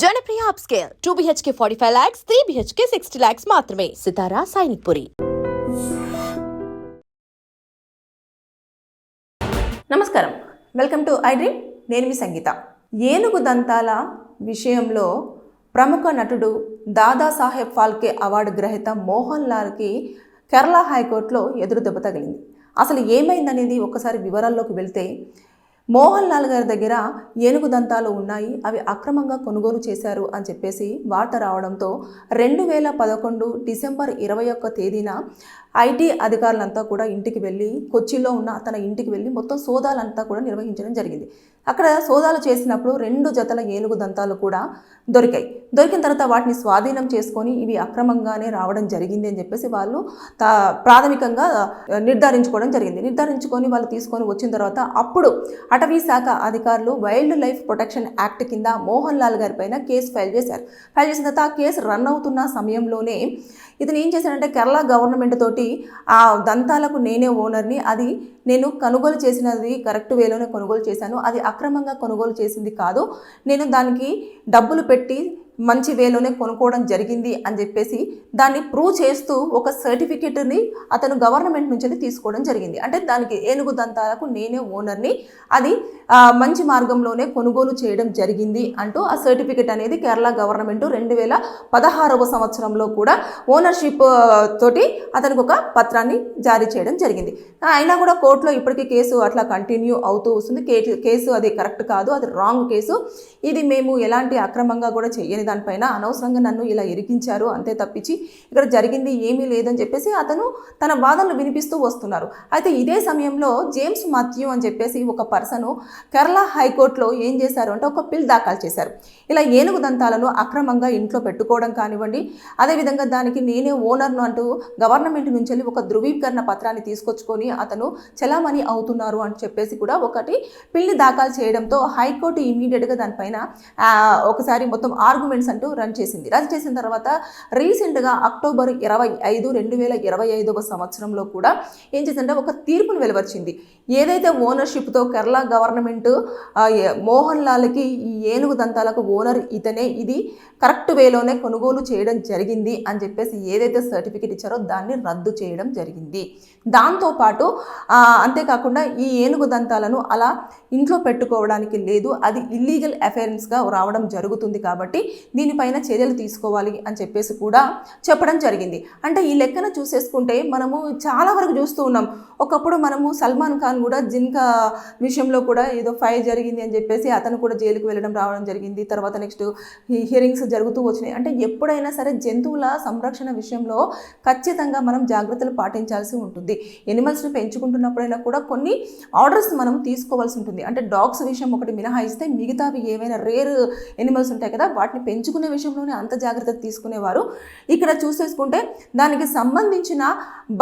Janapriya upscale. Two BHK forty five lakhs three BHK sixty lakhs మాత్రమే. సితారా సైనిక్ పురి. నమస్కారం. Welcome to iDream. నేను మీ సంగీత. ఏనుగు దంతాల విషయంలో ప్రముఖ నటుడు దాదాసాహెబ్ ఫాల్కే అవార్డు గ్రహీత మోహన్ లాల్కి కేరళ హైకోర్టులో ఎదురు దెబ్బ తగిలింది. అసలు ఏమైందనేది ఒక్కసారి వివరాల్లోకి వెళ్తే మోహన్ లాల్ గారి దగ్గర ఏనుగు దంతాలు ఉన్నాయి. అవి అక్రమంగా కొనుగోలు చేశారు అని చెప్పేసి వార్త రావడంతో రెండు వేల పదకొండు డిసెంబర్ ఇరవై ఒక్క తేదీన ఐటీ అధికారులంతా కూడా ఇంటికి వెళ్ళి కొచ్చిలో ఉన్న తన ఇంటికి వెళ్ళి మొత్తం సోదాలంతా కూడా నిర్వహించడం జరిగింది. అక్కడ సోదాలు చేసినప్పుడు రెండు జతల ఏనుగు దంతాలు కూడా దొరికాయి. దొరికిన తర్వాత వాటిని స్వాధీనం చేసుకొని ఇవి అక్రమంగానే రావడం జరిగింది అని చెప్పేసి వాళ్ళు ప్రాథమికంగా నిర్ధారించుకోవడం జరిగింది. నిర్ధారించుకొని వాళ్ళు తీసుకొని వచ్చిన తర్వాత అప్పుడు అటవీ శాఖ అధికారులు వైల్డ్ లైఫ్ ప్రొటెక్షన్ యాక్ట్ కింద మోహన్ లాల్ గారి పైన కేసు ఫైల్ చేశారు. ఫైల్ చేసిన తర్వాత ఆ కేసు రన్ అవుతున్న సమయంలోనే ఇతను ఏం చేశాడంటే కేరళ గవర్నమెంట్ తోటి ఆ దంతాలకు నేనే ఓనర్ని అది నేను కొనుగోలు చేసినది కరెక్ట్ వేలోనే కొనుగోలు చేశాను. అది అక్రమంగా కొనుగోలు చేసింది కాదు. నేను దానికి డబ్బులు పెట్టి మంచి వేలోనే కొనుక్కోవడం జరిగింది అని చెప్పేసి దాన్ని ప్రూవ్ చేస్తూ ఒక సర్టిఫికెట్ని అతను గవర్నమెంట్ నుంచి తీసుకోవడం జరిగింది. అంటే దానికి ఏనుగు దంతాలకు నేనే ఓనర్ని అది మంచి మార్గంలోనే కొనుగోలు చేయడం జరిగింది అంటూ ఆ సర్టిఫికెట్ అనేది కేరళ గవర్నమెంట్ రెండు వేల పదహారవ సంవత్సరంలో కూడా ఓనర్షిప్ తోటి అతనికి ఒక పత్రాన్ని జారీ చేయడం జరిగింది. అయినా కూడా కోర్టులో ఇప్పటికీ కేసు అట్లా కంటిన్యూ అవుతూ వస్తుంది. కే- కేసు అది కరెక్ట్ కాదు అది రాంగ్ కేసు. ఇది మేము ఎలాంటి అక్రమంగా కూడా చేయని దానిపైన అనవసరంగా నన్ను ఇలా ఇరికించారు అంతే తప్పించి ఇక్కడ జరిగింది ఏమీ లేదని చెప్పేసి అతను తన వాదనలు వినిపిస్తూ వస్తున్నారు. అయితే ఇదే సమయంలో జేమ్స్ మాథ్యూ అని చెప్పేసి ఒక పర్సన్ కేరళ హైకోర్టులో ఏం చేశారు అంటే ఒక పిల్ దాఖలు చేశారు. ఇలా ఏనుగు దంతాలను అక్రమంగా ఇంట్లో పెట్టుకోవడం కానివ్వండి అదేవిధంగా దానికి నేనే ఓనర్ను అంటూ గవర్నమెంట్ నుంచి వెళ్ళి ఒక ధృవీకరణ పత్రాన్ని తీసుకొచ్చుకొని అతను చలామణి అవుతున్నారు అని చెప్పేసి కూడా ఒకటి పిల్లి దాఖలు చేయడంతో హైకోర్టు ఇమీడియట్గా దానిపైన ఒకసారి మొత్తం ఆర్గ్యుమెంట్స్ అంటూ రన్ చేసింది. రన్ చేసిన తర్వాత రీసెంట్గా అక్టోబర్ ఇరవై ఐదు రెండు వేల ఇరవై ఐదవ సంవత్సరంలో కూడా ఏం చేసిందంటే ఒక తీర్పును వెలువరిచింది. ఏదైతే ఓనర్షిప్తో కేరళ గవర్నమెంట్ మోహన్ లాల్కి ఈ ఏనుగు దంతాలకు ఓనర్ ఇతనే ఇది కరెక్ట్ వేలోనే కొనుగోలు చేయడం జరిగింది అని చెప్పేసి ఏదైతే సర్టిఫికేట్ ఇచ్చారో దాన్ని రద్దు చేయడం జరిగింది. దాంతోపాటు అంతేకాకుండా ఈ ఏనుగు దంతాలను అలా ఇంట్లో పెట్టుకోవడానికి లేదు అది ఇల్లీగల్ అఫైరెన్స్గా రావడం జరుగుతుంది కాబట్టి దీనిపైన చర్యలు తీసుకోవాలి అని చెప్పేసి కూడా చెప్పడం జరిగింది. అంటే ఈ లెక్కన చూసేసుకుంటే మనము చాలా వరకు చూస్తూ ఉన్నాం. ఒకప్పుడు మనము సల్మాన్ ఖాన్ కూడా జిన్కా విషయంలో కూడా ఏదో ఫైర్ జరిగింది అని చెప్పేసి అతను కూడా జైలుకు వెళ్ళడం రావడం జరిగింది. తర్వాత నెక్స్ట్ హియరింగ్స్ జరుగుతూ వచ్చినాయి. అంటే ఎప్పుడైనా సరే జంతువుల సంరక్షణ విషయంలో ఖచ్చితంగా మనం జాగ్రత్తలు పాటించాల్సి ఉంటుంది. ఎనిమల్స్ని పెంచుకుంటున్నప్పుడైనా కూడా కొన్ని ఆర్డర్స్ మనం తీసుకోవాల్సి ఉంటుంది. అంటే డాగ్స్ విషయం ఒకటి మినహాయిస్తే మిగతావి ఏవైనా రేర్ ఎనిమల్స్ ఉంటాయి కదా వాటిని పెంచుకునే విషయంలోనే అంత జాగ్రత్త తీసుకునేవారు. ఇక్కడ చూసేసుకుంటే దానికి సంబంధించిన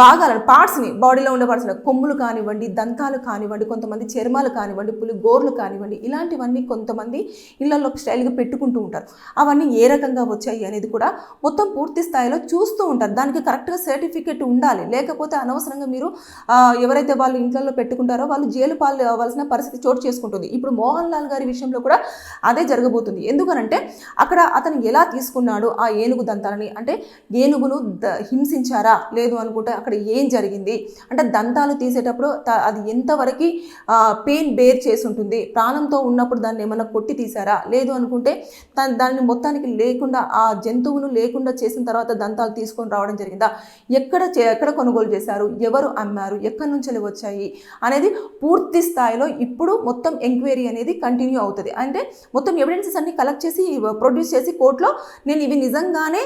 భాగాలను పార్ట్స్ని బాడీలో ఉండే పార్ట్స్ కొమ్ములు కానివ్వండి దంతాలు కానివ్వండి కొంతమంది చర్మాలు కానివ్వండి పులి గోర్లు కానివ్వండి ఇలాంటివన్నీ కొంతమంది ఇళ్ళలో స్టైల్గా పెట్టుకుంటూ ఉంటారు. అవన్నీ ఏ రకంగా వచ్చాయి అనేది కూడా మొత్తం పూర్తి స్థాయిలో చూస్తూ ఉంటారు. దానికి కరెక్ట్గా సర్టిఫికేట్ ఉండాలి. లేకపోతే అనవసరంగా మీరు ఎవరైతే వాళ్ళు ఇంట్లో పెట్టుకుంటారో వాళ్ళు జైలు పాలు అవ్వాల్సిన పరిస్థితి చోటు చేసుకుంటుంది. ఇప్పుడు మోహన్ లాల్ గారి విషయంలో కూడా అదే జరగబోతుంది. ఎందుకనంటే అక్కడ అతను ఎలా తీసుకున్నాడు ఆ ఏనుగు దంతాలని? అంటే ఏనుగును ద- హింసించారా? లేదు అనుకుంటే అక్కడ ఏం జరిగింది? అంటే దంతాలు తీసేటప్పుడు అది ఎంతవరకు పెయిన్ బేర్ చేసి ఉంటుంది ప్రాణంతో ఉన్నప్పుడు దాన్ని ఏమైనా కొట్టి తీసారా లేదు అనుకుంటే దా- దాన్ని మొత్తానికి లేకుండా ఆ జంతువును లేకుండా చేసిన తర్వాత దంతాలు తీసుకొని రావడం జరిగిందా? ఎక్కడ చే- ఎక్కడ కొనుగోలు చేశారు? ఎవరు అమ్మారు? ఎక్కడి నుంచి వచ్చాయి? అనేది పూర్తి స్థాయిలో ఇప్పుడు మొత్తం ఎంక్వైరీ అనేది కంటిన్యూ అవుతుంది. అంటే మొత్తం ఎవిడెన్సెస్ అన్ని కలెక్ట్ చేసి ప్రొడ్యూస్ చేసి కోర్టులో నేను ఇవి నిజంగానే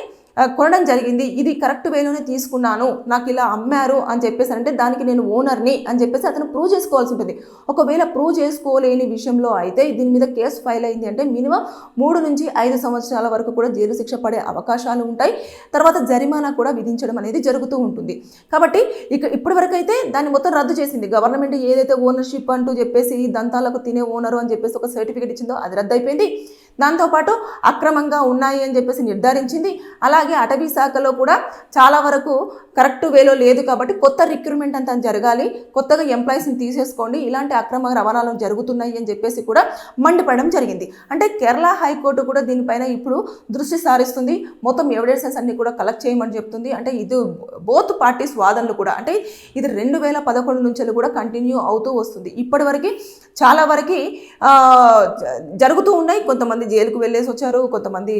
కొనడం జరిగింది. ఇది కరెక్ట్ వేలోనే తీసుకున్నాను. నాకు ఇలా అమ్మారు అని చెప్పేసి అంటే దానికి నేను ఓనర్ని అని చెప్పేసి అతను ప్రూవ్ చేసుకోవాల్సి ఉంటుంది. ఒకవేళ ప్రూవ్ చేసుకోలేని విషయంలో అయితే దీని మీద కేసు ఫైల్ అయింది అంటే మినిమం మూడు నుంచి ఐదు సంవత్సరాల వరకు కూడా జైలు శిక్ష పడే అవకాశాలు ఉంటాయి. తర్వాత జరిమానా కూడా విధించడం అనేది జరుగుతూ ఉంటుంది. కాబట్టి ఇక ఇప్పటి వరకు అయితే దాన్ని మొత్తం రద్దు చేసింది. గవర్నమెంట్ ఏదైతే ఓనర్షిప్ అంటూ చెప్పేసి దంతాలకు తినే ఓనరు అని చెప్పేసి ఒక సర్టిఫికేట్ ఇచ్చిందో అది రద్దు అయిపోయింది. దాంతోపాటు అక్రమంగా ఉన్నాయి అని చెప్పేసి నిర్ధారించింది. అలాగే అటవీ శాఖలో కూడా చాలా వరకు కరెక్ట్ వేలో లేదు కాబట్టి కొత్త రిక్రూట్మెంట్ అంతా జరగాలి కొత్తగా ఎంప్లాయీస్ని తీసేసుకోండి ఇలాంటి అక్రమ రవాణాలు జరుగుతున్నాయి అని చెప్పేసి కూడా మండిపడడం జరిగింది. అంటే కేరళ హైకోర్టు కూడా దీనిపైన ఇప్పుడు దృష్టి సారిస్తుంది. మొత్తం ఎవిడెన్సెస్ అన్ని కూడా కలెక్ట్ చేయమని చెప్తుంది. అంటే ఇది బోత్ పార్టీస్ వాదనలు కూడా. అంటే ఇది రెండు వేల పదకొండు నుంచి కూడా కంటిన్యూ అవుతూ వస్తుంది. ఇప్పటివరకు చాలా వరకు జరుగుతూ ఉన్నాయి. కొంతమంది జైలుకు వెళ్ళేసి వచ్చారు. కొంతమంది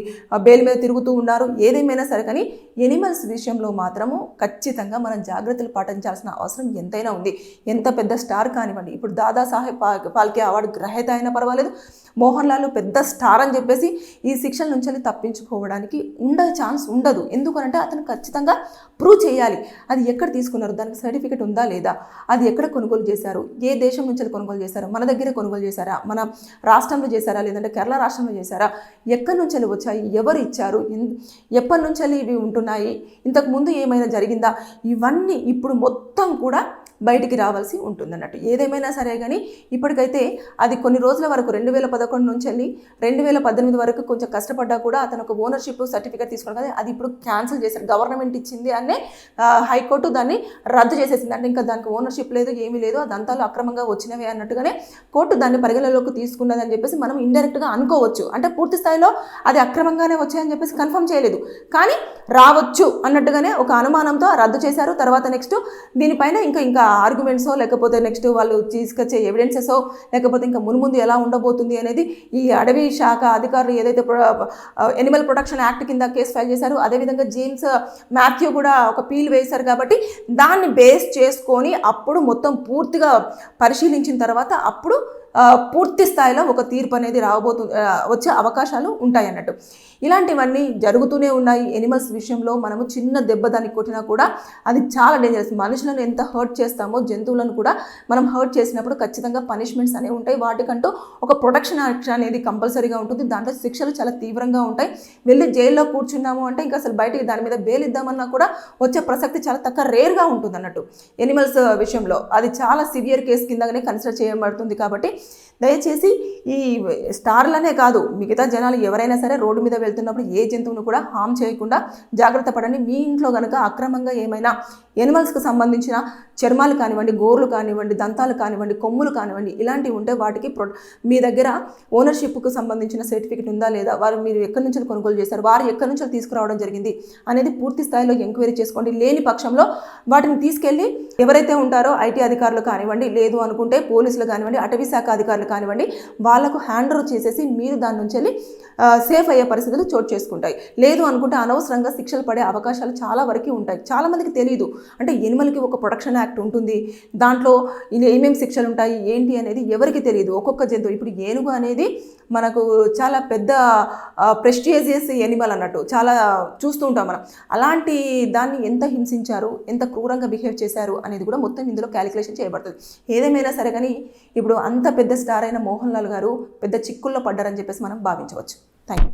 బెయిల్ మీద తిరుగుతూ ఉన్నారు. ఏదేమైనా సరే కానీ ఎనిమల్స్ విషయంలో మాత్రము ఖచ్చితంగా మనం జాగ్రత్తలు పాటించాల్సిన అవసరం ఎంతైనా ఉంది. ఎంత పెద్ద స్టార్ కానివ్వండి ఇప్పుడు దాదాసాహెబ్ పా- పాల్కే అవార్డు గ్రహీత అయినా పర్వాలేదు. మోహన్ లాల్ పెద్ద స్టార్ అని చెప్పేసి ఈ శిక్షల నుంచి వెళ్ళి తప్పించుకోవడానికి ఉండే ఛాన్స్ ఉండదు. ఎందుకనంటే అతను ఖచ్చితంగా ప్రూవ్ చేయాలి. అది ఎక్కడ తీసుకున్నారు? దానికి సర్టిఫికేట్ ఉందా లేదా? అది ఎక్కడ కొనుగోలు చేశారు? ఏ దేశం నుంచి కొనుగోలు చేశారు? మన దగ్గర కొనుగోలు చేశారా? మన రాష్ట్రంలో చేశారా? లేదంటే కేరళ రాష్ట్రంలో చేశారా? ఎక్కడి నుంచి వెళ్ళి వచ్చాయి? ఎవరు ఇచ్చారు? ఎన్- ఎప్పటి నుంచి వెళ్ళి ఇవి ఉంటున్నాయి? ఇంతకు ముందు ఏమైనా జరిగింది? ఇవన్నీ ఇప్పుడు మొత్తం కూడా బయటికి రావాల్సి ఉంటుంది అన్నట్టు ఏదేమైనా సరే కానీ ఇప్పటికైతే అది కొన్ని రోజుల వరకు రెండు వేల పదకొండు నుంచి వెళ్ళి రెండు వేల పద్దెనిమిది వరకు కొంచెం కష్టపడ్డా కూడా అతను ఒక ఓనర్షిప్ సర్టిఫికేట్ తీసుకున్నాడు కదా అది ఇప్పుడు క్యాన్సిల్ చేశారు గవర్నమెంట్ ఇచ్చింది అనే హైకోర్టు దాన్ని రద్దు చేసేసింది. అంటే ఇంకా దానికి ఓనర్షిప్ లేదు ఏమీ లేదు దంతాలు అక్రమంగా వచ్చినవే అన్నట్టుగానే కోర్టు దాన్ని పరిగణలోకి తీసుకున్నదని చెప్పేసి మనం ఇండైరెక్ట్గా అనుకోవచ్చు. అంటే పూర్తి స్థాయిలో అది అక్రమంగానే వచ్చాయని చెప్పేసి కన్ఫర్మ్ చేయలేదు. కానీ రావచ్చు అన్నట్టుగానే ఒక అనుమానంతో రద్దు చేశారు. తర్వాత నెక్స్ట్ దీనిపైన ఇంకా ఇంకా ఆర్గ్యుమెంట్సో లేకపోతే నెక్స్ట్ వాళ్ళు తీసుకొచ్చే ఎవిడెన్సెసో లేకపోతే ఇంకా మున్ముందు ఎలా ఉండబోతుంది అనేది ఈ అడవి శాఖ అధికారులు ఏదైతే ఎనిమల్ ప్రొటెక్షన్ యాక్ట్ కింద కేసు ఫైల్ చేశారు అదేవిధంగా జేమ్స్ మాథ్యూ కూడా ఒక పీల్ వేశారు కాబట్టి దాన్ని బేస్ చేసుకొని అప్పుడు మొత్తం పూర్తిగా పరిశీలించిన తర్వాత అప్పుడు పూర్తి స్థాయిలో ఒక తీర్పు అనేది రాబోతు వచ్చే అవకాశాలు ఉంటాయి అన్నట్టు. ఇలాంటివన్నీ జరుగుతూనే ఉన్నాయి. ఎనిమల్స్ విషయంలో మనము చిన్న దెబ్బ దానికి కొట్టినా కూడా అది చాలా డేంజరస్ మనుషులను ఎంత హర్ట్ చేస్తామో జంతువులను కూడా మనం హర్ట్ చేసినప్పుడు ఖచ్చితంగా పనిష్మెంట్స్ అనేవి ఉంటాయి. వాటికంటూ ఒక ప్రొటెక్షన్ యాక్షన్ అనేది కంపల్సరీగా ఉంటుంది. దాంట్లో శిక్షలు చాలా తీవ్రంగా ఉంటాయి. వెళ్ళి జైల్లో కూర్చున్నాము అంటే ఇంకా అసలు బయటికి దాని మీద బెయిల్ ఇద్దామన్నా కూడా వచ్చే ప్రసక్తి చాలా తక్కువ రేర్గా ఉంటుంది అన్నట్టు ఎనిమల్స్ విషయంలో అది చాలా సివియర్ కేసు కిందగానే కన్సిడర్ చేయబడుతుంది కాబట్టి దయచేసి ఈ స్టార్లనే కాదు మిగతా జనాలు ఎవరైనా సరే రోడ్డు మీద వెళ్తున్నప్పుడు ఏ జంతువును కూడా హామ్ చేయకుండా జాగ్రత్త పడండి. మీ ఇంట్లో కనుక అక్రమంగా ఏమైనా ఎనిమల్స్కి సంబంధించిన చర్మాలు కానివ్వండి గోర్లు కానివ్వండి దంతాలు కానివ్వండి కొమ్ములు కానివ్వండి ఇలాంటివి ఉంటే వాటికి ప్రొ మీ దగ్గర ఓనర్షిప్కు సంబంధించిన సర్టిఫికేట్ ఉందా లేదా వారు మీరు ఎక్కడి నుంచి కొనుగోలు చేశారు వారు ఎక్కడి నుంచి తీసుకురావడం జరిగింది అనేది పూర్తి స్థాయిలో ఎంక్వైరీ చేసుకోండి. లేని పక్షంలో వాటిని తీసుకెళ్ళి ఎవరైతే ఉంటారో ఐటీ అధికారులు కానివ్వండి లేదు అనుకుంటే పోలీసులు కానివ్వండి అటవీ శాఖ అధికారులు కానివ్వండి వాళ్ళకు హ్యాండ్ ఓవర్ చేసేసి మీరు దాని నుంచి వెళ్ళి సేఫ్ అయ్యే పరిస్థితులు చోటు చేసుకుంటాయి. లేదు అనుకుంటే అనవసరంగా శిక్షలు పడే అవకాశాలు చాలా వరకు ఉంటాయి. చాలామందికి తెలియదు అంటే ఎనిమల్కి ఒక ప్రొడక్షన్ యాక్ట్ ఉంటుంది. దాంట్లో ఏమేమి శిక్షలు ఉంటాయి ఏంటి అనేది ఎవరికి తెలియదు ఒక్కొక్క జంతువు ఇప్పుడు ఏనుగు అనేది మనకు చాలా పెద్ద ప్రెస్టిజియస్ ఎనిమల్ అన్నట్టు చాలా చూస్తూ ఉంటాం మనం. అలాంటి దాన్ని ఎంత హింసించారు ఎంత క్రూరంగా బిహేవ్ చేశారు అనేది కూడా మొత్తం ఇందులో క్యాలిక్యులేషన్ చేయబడుతుంది. ఏదేమైనా సరే కానీ ఇప్పుడు అంత పెద్ద స్టార్ అయిన మోహన్ లాల్ గారు పెద్ద చిక్కుల్లో పడ్డారని చెప్పేసి మనం భావించవచ్చు thank you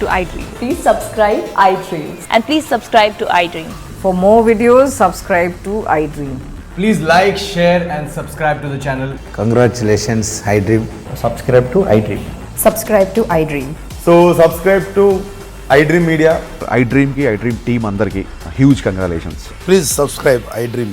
to iDream. Please subscribe iDreams. And please subscribe to iDream. For more videos, subscribe to iDream. please like, share, and subscribe to the channel. Congratulations, iDream. subscribe to iDream. Subscribe to iDream. So subscribe to iDream Media. ఐ డ్రీమ్కి I dream team అందరికీ huge congratulations Please subscribe iDream